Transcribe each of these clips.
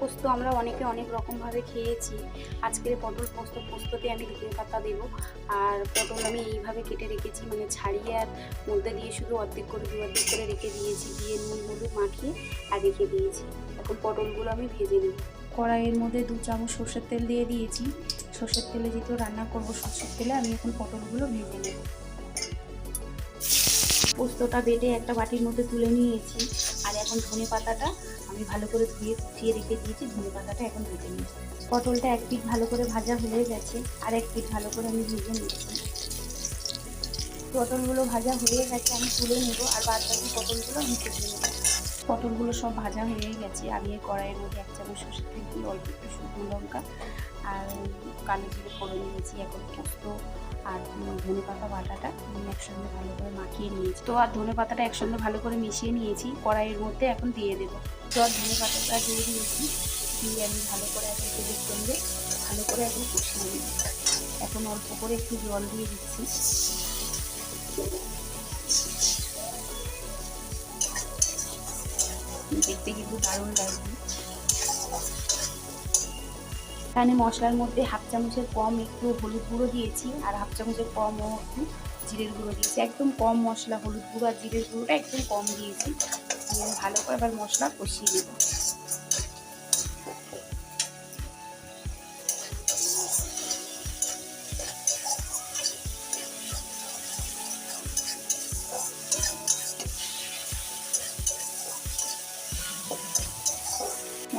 পোস্ত আমরা অনেকে অনেক রকমভাবে খেয়েছি। আজকের পটল পোস্ত, পোস্ততে আমি ধনে পাতা দেবো। আর পটল আমি এইভাবে কেটে রেখেছি মানে ছাড়িয়ে আর মধ্যে দিয়ে শুধু অর্ধেক করে, দু অর্ধেক করে রেখে দিয়েছি। দিয়ে নুন, হলুদ মাখিয়ে আর রেখে দিয়েছি। এখন পটলগুলো আমি ভেজে নেব। কড়াইয়ের মধ্যে দু চামচ সর্ষের তেল দিয়ে দিয়েছি। সর্ষের তেলে যেহেতু রান্না করব সর্ষের তেলে, আমি এখন পটলগুলো ভেজে নেব। পোস্তটা বেটে একটা বাটির মধ্যে তুলে নিয়েছি। আর এখন ধনে পাতাটা আমি ভালো করে ধুয়ে কুচিয়ে রেখে দিয়েছি, ধনে পাতাটা এখন ভেজে নিয়েছি। পটলটা এক পিঠ ভালো করে ভাজা হয়ে গেছে, আর এক পিঠ ভালো করে আমি ভেজে নিচ্ছি। পটলগুলো ভাজা হয়ে গেছে, আমি তুলে নেব, আর বাদ বাকি পটলগুলো আমি ভেজে নেব। পটলগুলো সব ভাজা হয়ে গেছে, আমি এই কড়াইয়ের মধ্যে এক চামচ সর্ষের তেল অল্প একটু শুকনো লঙ্কা আর কালো জিরে ফোড়ন নিয়েছি এখন পোস্ত আর ধনে পাতা বাটাটা আমি একসঙ্গে ভালো করে মাখিয়ে নিয়েছি। তো আর ধনে পাতাটা একসঙ্গে ভালো করে মিশিয়ে নিয়েছি, কড়াইয়ের মধ্যে এখন দিয়ে দেবো। তো আর ধনে পাতাটা দিয়ে দিয়েছি, দিয়ে আমি ভালো করে এখন তেলের সঙ্গে ভালো করে এখন কষিয়ে নিই এখন অল্প করে একটু জল দিয়ে দিচ্ছি। দেখতে কিন্তু দারুণ লাগবে এখানে মশলার মধ্যে হাফ চামচের কম একটু হলুদ গুঁড়ো দিয়েছি, আর হাফ চামচের কম ও একটু জিরের গুঁড়ো দিয়েছি। একদম কম মশলা, হলুদ গুঁড়ো আর জিরের গুঁড়োটা একদম কম দিয়েছি। দিয়ে ভালো করে আবার মশলা কষিয়ে নেব।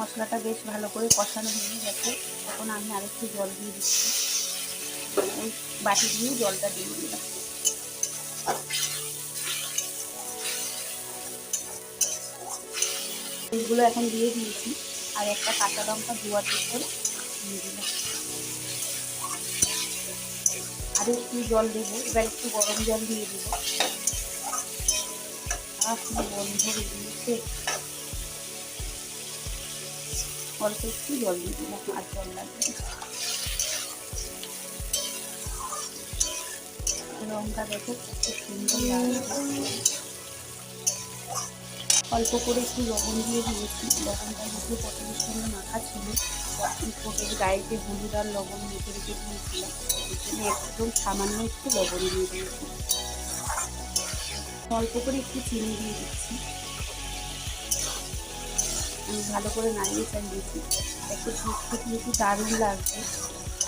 মশলাটা বেশ ভালো করে কষানো হয়ে গেছে। এখন আমি আরেকটু জল দিয়ে দিচ্ছি। ওই বাটি দিয়ে জলটা দিয়ে দিলাম। এইগুলো এখন দিয়ে দিয়েছি। আর একটা কাঁচা লঙ্কা দুয়ার করে দিয়ে দিলাম। আর একটু জল দেবো। এবার একটু গরম জল দিয়ে দেবো আর বন্ধ দিয়েছে অল্প একটু জল দিয়ে দিলাম, আর জল লাগবে। রঙটা দেখো সুন্দর অল্প করে একটু লবণ দিয়ে দিয়েছি। লবণটা যেহেতু পটলের সঙ্গে মাখা ছিল। পটলের গায়ে যে হলুদ আর লবণ মেখে রেখে দিয়েছিলাম। একদম সামান্য একটু লবণ দিয়ে দিয়েছি। অল্প করে একটু চিনি দিয়ে দিচ্ছি। আমি ভালো করে নাড়িয়ে চালিয়েছি একটু দেখতে কিন্তু দারুণ লাগছে।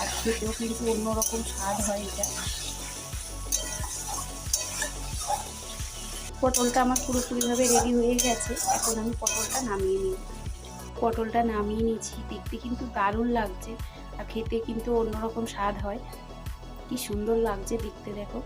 আর খেতেও কিন্তু অন্যরকম স্বাদ হয় এটা। পটলটা আমার পুরোপুরিভাবে রেডি হয়ে গেছে। এখন আমি পটলটা নামিয়ে নিই পটলটা নামিয়ে নিয়েছি। দেখতে কিন্তু দারুণ লাগছে। আর খেতে কিন্তু অন্যরকম স্বাদ হয়। কি সুন্দর লাগছে দেখতে দেখো।